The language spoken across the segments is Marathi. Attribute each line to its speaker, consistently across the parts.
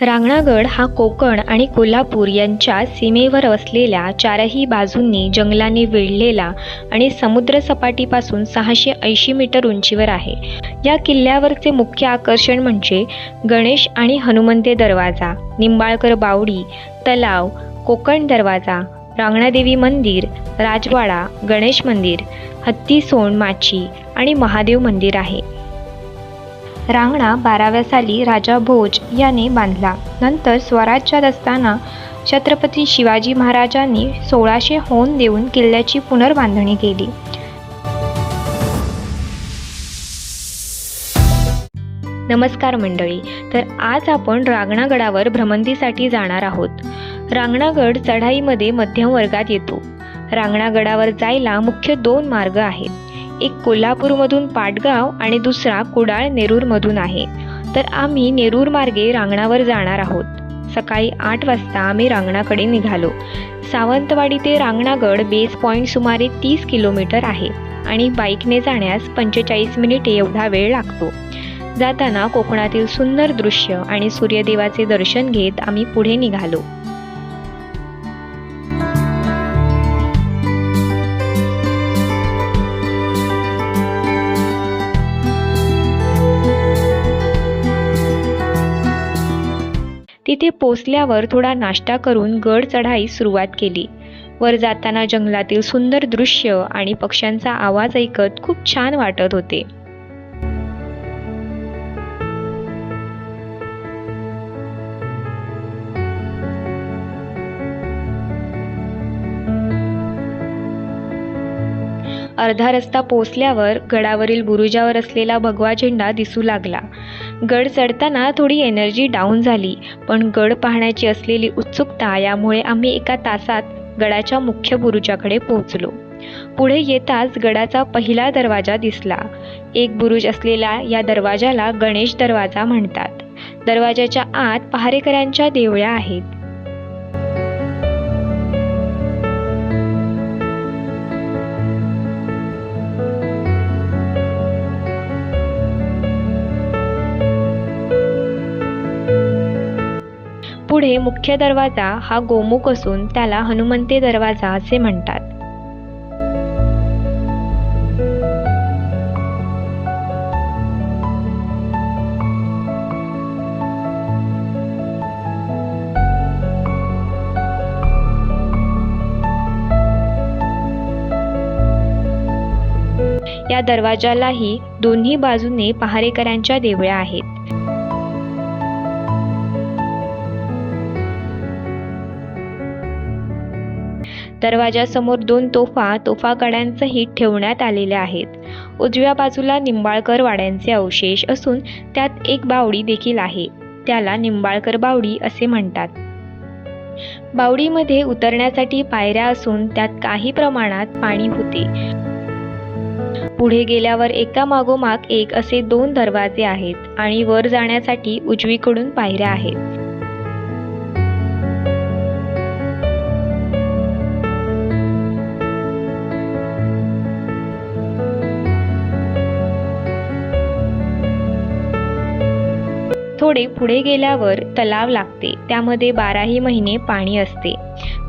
Speaker 1: रांगणागड हा कोकण आणि कोल्हापूर यांच्या सीमेवर असलेल्या चारही बाजूंनी जंगलाने वेढलेला आणि समुद्रसपाटीपासून सहाशे ऐंशी मीटर उंचीवर आहे. या किल्ल्यावरचे मुख्य आकर्षण म्हणजे गणेश आणि हनुमंते दरवाजा निंबाळकर बावडी तलाव कोकण दरवाजा रांगणादेवी मंदिर राजवाडा गणेश मंदिर हत्ती सोन माची आणि महादेव मंदिर आहे. रांगणा बाराव्या साली राजा भोज याने बांधला. नंतर स्वराज्यात असताना छत्रपती शिवाजी महाराजांनी सोळाशे होन देऊन किल्ल्याची पुनर्बांधणी केली. नमस्कार मंडळी तर आज आपण रांगणागडावर भ्रमंतीसाठी जाणार आहोत. रांगणागड चढाईमध्ये मध्यम वर्गात येतो. रांगणागडावर जायला मुख्य दोन मार्ग आहेत. एक कोल्हापूरमधून पाटगाव आणि दुसरा कुडाळ नेरूरमधून आहे. तर आम्ही नेरूर मार्गे रांगणावर जाणार आहोत. सकाळी आठ वाजता आम्ही रांगणाकडे निघालो. सावंतवाडी ते रांगणागड बेस पॉईंट सुमारे तीस किलोमीटर आहे आणि बाईकने जाण्यास पंचेचाळीस मिनिटे एवढा वेळ लागतो. जाताना कोकणातील सुंदर दृश्य आणि सूर्यदेवाचे दर्शन घेत आम्ही पुढे निघालो. तिथे पोचल्यावर थोडा नाश्ता करून गड चढाई सुरुवात केली. वर जाताना जंगलातील सुंदर दृश्य आणि पक्ष्यांचा आवाज ऐकत खूप छान वाटत होते. अर्धा रस्ता पोचल्यावर गडावरील बुरुजावर असलेला भगवा झेंडा दिसू लागला. गड चढताना थोडी एनर्जी डाऊन झाली. पण गड पाहण्याची असलेली उत्सुकता यामुळे आम्ही एका तासात गडाच्या मुख्य बुरुजाकडे पोहोचलो. पुढे येताच गडाचा पहिला दरवाजा दिसला. एक बुरुज असलेला या दरवाजाला गणेश दरवाजा म्हणतात. दरवाजाच्या आत पहारेकऱ्यांच्या देवळ्या आहेत. पुढे मुख्य दरवाजा हा गोमुख असून त्याला हनुमंते दरवाजा असे म्हणतात. या दरवाजालाही दोन्ही बाजूने पहारेकऱ्यांच्या देवळ्या आहेत. दरवाजासमोर दोन तोफा तोफाकड्यांचंही ठेवण्यात आलेल्या आहेत. उजव्या बाजूला निंबाळकर वाड्यांचे अवशेष असून त्यात एक बावडी देखील आहे. त्याला निंबाळकर बावडी असे म्हणतात. बावडीमध्ये उतरण्यासाठी पायऱ्या असून त्यात काही प्रमाणात पाणी होते. पुढे गेल्यावर एका मागोमाग एक असे दोन दरवाजे आहेत आणि वर जाण्यासाठी उजवीकडून पायऱ्या आहेत. थोडे पुढे गेल्यावर तलाव लागते. त्यामध्ये बाराही महिने पाणी असते.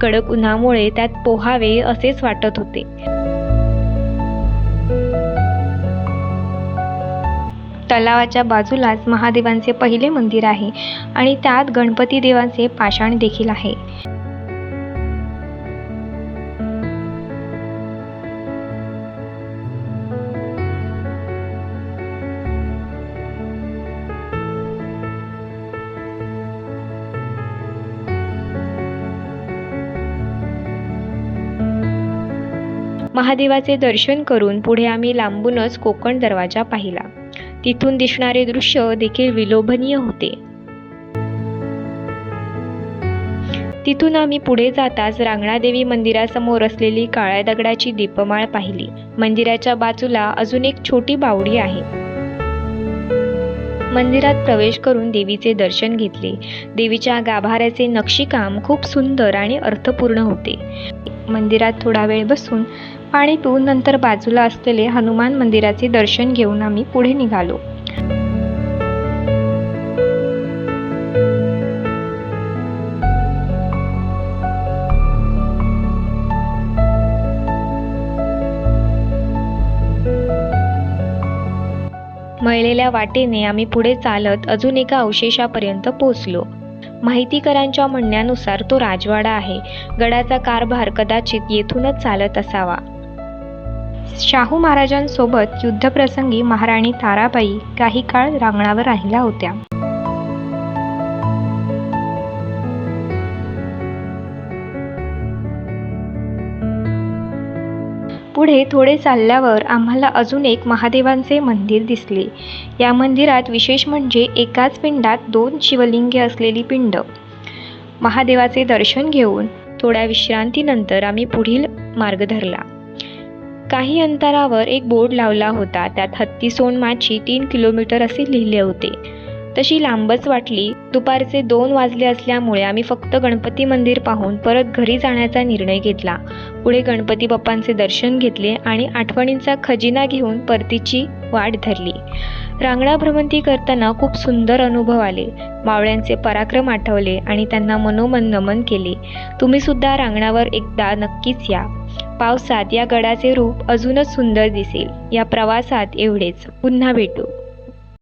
Speaker 1: कडक उन्हामुळे त्यात पोहावे असेच वाटत होते. तलावाच्या बाजूलाच महादेवांचे पहिले मंदिर आहे आणि त्यात गणपती देवांचे पाषाण देखील आहे. महादेवाचे दर्शन करून पुढे आम्ही लांबूनच कोकण दरवाजा पाहिला. तिथून दिसणारे दृश्य देखील विलोभनीय होते. तिथून आम्ही पुढे जाताच रांगणादेवी मंदिरासमोर असलेली काळ्या दगडाची दीपमाळ पाहिली. मंदिराच्या बाजूला अजून एक छोटी बावडी आहे. मंदिरात प्रवेश करून देवीचे दर्शन घेतले. देवीच्या गाभाऱ्याचे नक्षीकाम खूप सुंदर आणि अर्थपूर्ण होते. मंदिरात थोडा वेळ बसून पाणी पिऊन नंतर बाजूला असलेले हनुमान मंदिराचे दर्शन घेऊन आम्ही पुढे निघालो. वळलेल्या वाटेने आम्ही पुढे चालत अजून एका अवशेषापर्यंत पोचलो माहितीकरांच्या म्हणण्यानुसार तो राजवाडा आहे. गडाचा कारभार कदाचित येथूनच चालत असावा. शाहू महाराजांसोबत युद्धप्रसंगी महाराणी ताराबाई काही काळ रांगणावर राहिल्या होत्या. पुढे थोडे चालल्यावर आम्हाला अजून एक महादेवांचे मंदिर दिसले. या मंदिरात विशेष म्हणजे एकाच पिंडात दोन शिवलिंगे असलेली पिंड. महादेवाचे दर्शन घेऊन थोड्या विश्रांतीनंतर आम्ही पुढील मार्ग धरला. काही अंतरावर एक बोर्ड लावला होता. त्यात हत्ती सोनमाची तीन किलोमीटर असे लिहिले होते. तशी लांबच वाटली. दुपारचे दोन वाजले असल्यामुळे आम्ही फक्त गणपती मंदिर पाहून परत घरी जाण्याचा निर्णय घेतला. पुढे गणपती बाप्पांचे दर्शन घेतले आणि आठवणींचा खजिना घेऊन परतीची वाट धरली. रांगडा भ्रमंती करताना खूप सुंदर अनुभव आले. मावळ्यांचे पराक्रम आठवले आणि त्यांना मनोमन नमन केले. तुम्ही सुद्धा रांगणावर एकदा नक्कीच या. पावसात या गडाचे रूप अजूनच सुंदर दिसेल. या प्रवासात एवढेच. पुन्हा भेटू.